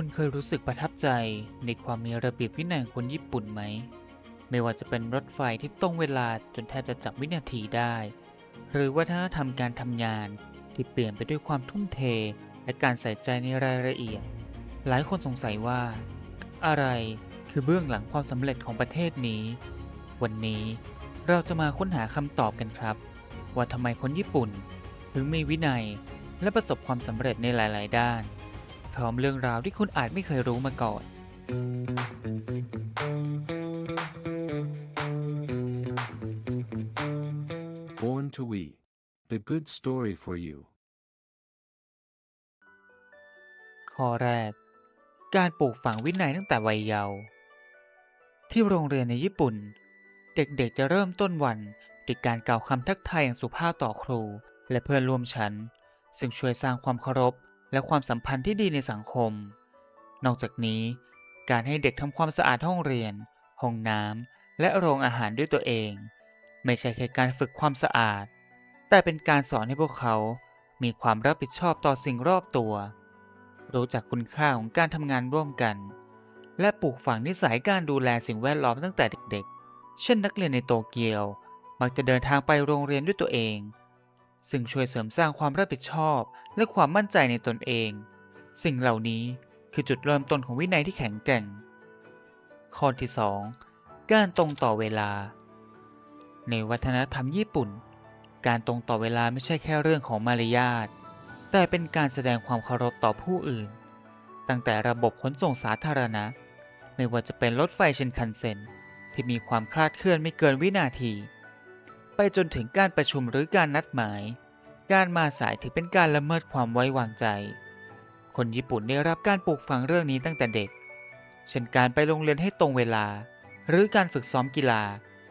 คุณเคยรู้สึกประทับใจในความมีระเบียบวินัยของคนญี่ปุ่นไหม ไม่ว่าจะเป็นรถไฟที่ตรงเวลาจนแทบจะจับวินาทีได้ หรือวัฒนธรรมการทำงานที่เปลี่ยนไปด้วยความทุ่มเท และการใส่ใจในรายละเอียด หลายคนสงสัยว่า อะไรคือเบื้องหลังความสำเร็จของประเทศนี้ วันนี้เราจะมาค้นหาคำตอบกันครับ ว่าทำไมคนญี่ปุ่น ถึงมีวินัยและประสบความสำเร็จในหลาย ๆ ด้าน พร้อมเรื่องราวที่คุณอาจไม่เคยรู้มาก่อน Born to We. The good story for you. ข้อแรก การปลูกฝังวินัยตั้งแต่วัยเยาว์ที่โรงเรียนในญี่ปุ่น เด็กๆจะเริ่มต้นวันด้วยการกล่าวคำทักทายอย่างสุภาพต่อครู และเพื่อนร่วมชั้น ซึ่งช่วยสร้างความเคารพ และความสัมพันธ์ที่ดีในสังคม นอกจากนี้ การให้เด็กทำความสะอาดห้องเรียน ห้องน้ำและโรงอาหารด้วยตัวเอง ไม่ใช่แค่การฝึกความสะอาด แต่เป็นการสอนให้พวกเขา มีความรับผิดชอบต่อสิ่งรอบตัว รู้จักคุณค่าของการทำงานร่วมกัน และปลูกฝังนิสัยการดูแลสิ่งแวดล้อมตั้งแต่เด็กๆ เช่นนักเรียนในโตเกียว มักจะเดินทางไปโรงเรียนด้วยตัวเอง ซึ่งช่วยเสริมสร้างความรับผิดชอบ และความมั่นใจในตนเอง สิ่งเหล่านี้คือจุดเริ่มต้นของวินัยที่แข็งแกร่ง ข้อที่ 2 การตรงต่อเวลา ในวัฒนธรรมญี่ปุ่น การตรงต่อเวลาไม่ใช่แค่เรื่องของมารยาท แต่เป็นการแสดงความเคารพต่อผู้อื่น ตั้งแต่ระบบขนส่งสาธารณะ ไม่ว่าจะเป็นรถไฟเชินคันเซ็นที่มีความคลาดเคลื่อนไม่เกินวินาที ไปจนถึงการประชุมหรือการนัดหมาย การมาสายถือเป็นการละเมิดความไว้วางใจ คนญี่ปุ่นได้รับการปลูกฝังเรื่องนี้ตั้งแต่เด็ก เช่นการไปโรงเรียนให้ตรงเวลา หรือการฝึกซ้อมกีฬา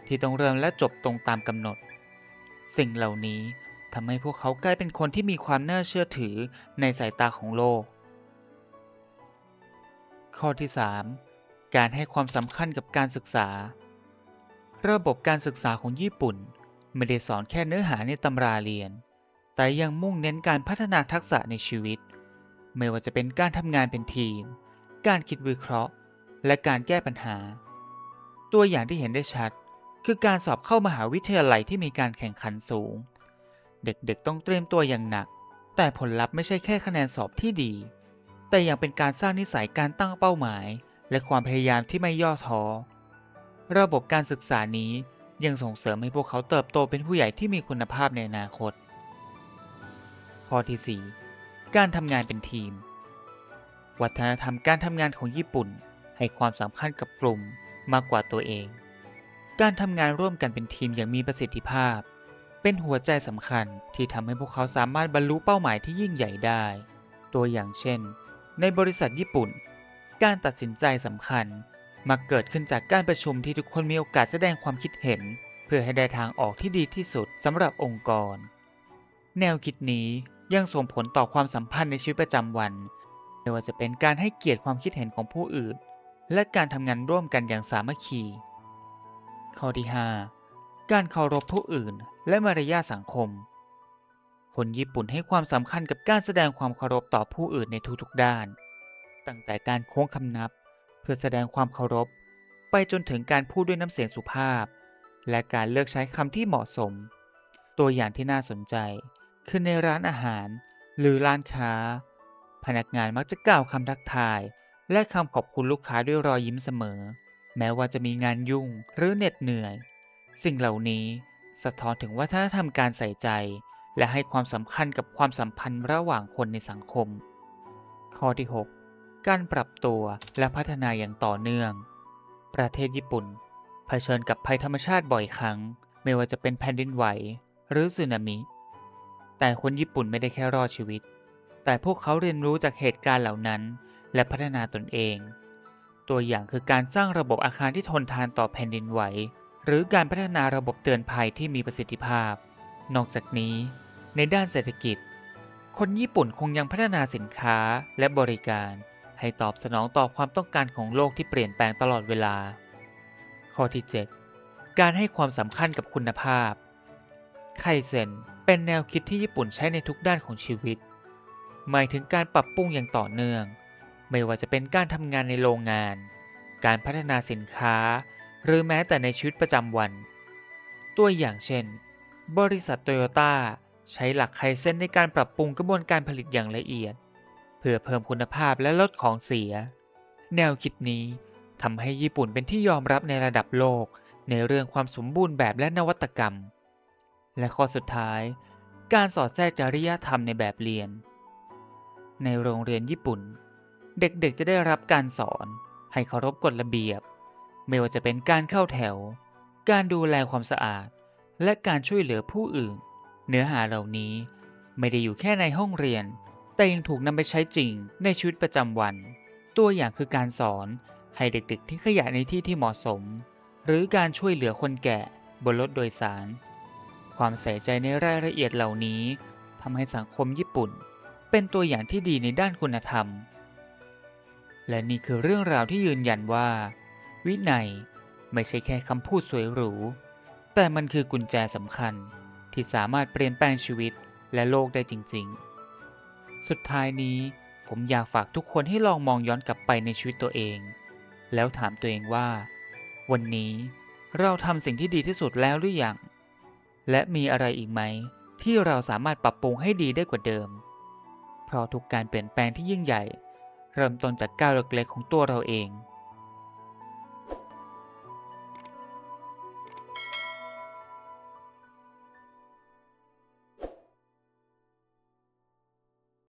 ที่ต้องเริ่มและจบตรงตามกำหนด สิ่งเหล่านี้ทำให้พวกเขากลายเป็นคนที่มีความน่าเชื่อถือในสายตาของโลก ข้อที่ 3 การให้ความสำคัญกับการศึกษา ระบบการศึกษาของญี่ปุ่น ไม่ได้สอนแค่เนื้อหาในตำราเรียน แต่ยังมุ่งเน้นการพัฒนาทักษะในชีวิต ไม่ว่าจะเป็นการทำงานเป็นทีม การคิดวิเคราะห์ และการแก้ปัญหา ตัวอย่างที่เห็นได้ชัด คือการสอบเข้ามหาวิทยาลัยที่มีการแข่งขันสูง เด็กๆต้องเตรียมตัวอย่างหนัก แต่ผลลัพธ์ไม่ใช่แค่คะแนนสอบที่ดี แต่ยังเป็นการสร้างนิสัยการตั้งเป้าหมาย และความพยายามที่ไม่ย่อท้อระบบการศึกษานี้ ยังส่งเสริมให้พวกเขาเติบโตเป็นผู้ใหญ่ที่มีคุณภาพในอนาคต ข้อที่ 4 การทำงานเป็นทีม วัฒนธรรมการทำงานของญี่ปุ่น ให้ความสำคัญกับกลุ่มมากกว่าตัวเอง การทำงานร่วมกันเป็นทีมอย่างมีประสิทธิภาพ เป็นหัวใจสำคัญที่ทำให้พวกเขาสามารถบรรลุเป้าหมายที่ยิ่งใหญ่ได้ ตัวอย่างเช่น ในบริษัทญี่ปุ่น การตัดสินใจสำคัญ มักเกิดขึ้นจากการประชุมที่ทุกคนมีโอกาสแสดงความคิดเห็น เพื่อให้ได้ทางออกที่ดีที่สุดสำหรับองค์กร แนวคิดนี้ยังส่งผลต่อความสัมพันธ์ในชีวิตประจำวัน ไม่ว่าจะเป็นการให้เกียรติความคิดเห็นของผู้อื่น และการทำงานร่วมกันอย่างสามัคคี ข้อที่ 5 การเคารพผู้อื่น และมารยาทสังคม คนญี่ปุ่นให้ความสำคัญกับการแสดงความเคารพต่อผู้อื่นในทุกๆด้าน ตั้งแต่การโค้งคำนับ พื่อแสดงความเคารพ ไปจนถึงการพูดด้วยน้ำเสียงสุภาพ และการเลือกใช้คำที่เหมาะสม ตัวอย่างที่น่าสนใจ คือในร้านอาหาร หรือร้านค้า พนักงานมักจะกล่าวคำทักทาย และคำขอบคุณลูกค้าด้วยรอยยิ้มเสมอ แม้ว่าจะมีงานยุ่งหรือเหน็ดเหนื่อย สิ่งเหล่านี้สะท้อนถึงวัฒนธรรมการใส่ใจ และให้ความสำคัญกับความสัมพันธ์ระหว่างคนในสังคม ข้อที่ 6 การปรับตัวและพัฒนาอย่างต่อเนื่อง ประเทศญี่ปุ่น เผชิญกับภัยธรรมชาติบ่อยครั้ง ไม่ว่าจะเป็นแผ่นดินไหว หรือสึนามิ แต่คนญี่ปุ่นไม่ได้แค่รอดชีวิต แต่พวกเขาเรียนรู้จากเหตุการณ์เหล่านั้น และพัฒนาตนเอง ตัวอย่างคือการสร้างระบบอาคารที่ทนทานต่อแผ่นดินไหว หรือการพัฒนาระบบเตือนภัยที่มีประสิทธิภาพ นอกจากนี้ ในด้านเศรษฐกิจ คนญี่ปุ่นคงยังพัฒนาสินค้าและบริการ ให้ตอบสนองต่อความต้องการของโลกที่เปลี่ยนแปลงตลอดเวลา ข้อที่ 7 การให้ความสำคัญกับคุณภาพ ไคเซนเป็นแนวคิดที่ญี่ปุ่นใช้ในทุกด้านของชีวิต หมายถึงการปรับปรุงอย่างต่อเนื่อง ไม่ว่าจะเป็นการทำงานในโรงงาน การพัฒนาสินค้า หรือแม้แต่ในชีวิตประจำวัน ตัวอย่างเช่น บริษัทโตโยต้าใช้หลักไคเซนในการปรับปรุงกระบวนการผลิตอย่างละเอียด พื่อเพิ่มคุณภาพและลดของเสีย แนวคิดนี้ทำให้ญี่ปุ่นเป็นที่ยอมรับในระดับโลกในเรื่องความสมบูรณ์แบบและนวัตกรรม และข้อสุดท้าย การสอดแทรกจริยธรรมในแบบเรียน ในโรงเรียนญี่ปุ่น เด็กๆจะได้รับการสอน ให้เคารพกฎระเบียบ ไม่ว่าจะเป็นการเข้าแถว การดูแลความสะอาด และการช่วยเหลือผู้อื่น เนื้อหาเหล่านี้ไม่ได้อยู่แค่ในห้องเรียน แต่ยังถูกนำไปใช้จริงในชีวิตประจำวัน ตัวอย่างคือการสอนให้เด็กๆที่ขยะในที่ที่เหมาะสม หรือการช่วยเหลือคนแก่บนรถโดยสาร ความใส่ใจในรายละเอียดเหล่านี้ทำให้สังคมญี่ปุ่น เป็นตัวอย่างที่ดีในด้านคุณธรรม และนี่คือเรื่องราวที่ยืนยันว่า วินัยไม่ใช่แค่คำพูดสวยหรู แต่มันคือกุญแจสำคัญที่สามารถเปลี่ยนแปลงชีวิตและโลกได้จริง ๆ สุดท้ายนี้ผมอยากฝากทุกคนให้ลองมองย้อนกลับไปในชีวิตตัวเอง แล้วถามตัวเองว่า วันนี้เราทำสิ่งที่ดีที่สุดแล้วหรือยัง และมีอะไรอีกไหม ที่เราสามารถปรับปรุงให้ดีได้กว่าเดิม เพราะทุกการเปลี่ยนแปลงที่ยิ่งใหญ่ เริ่มต้นจากก้าวเล็กๆของตัวเราเอง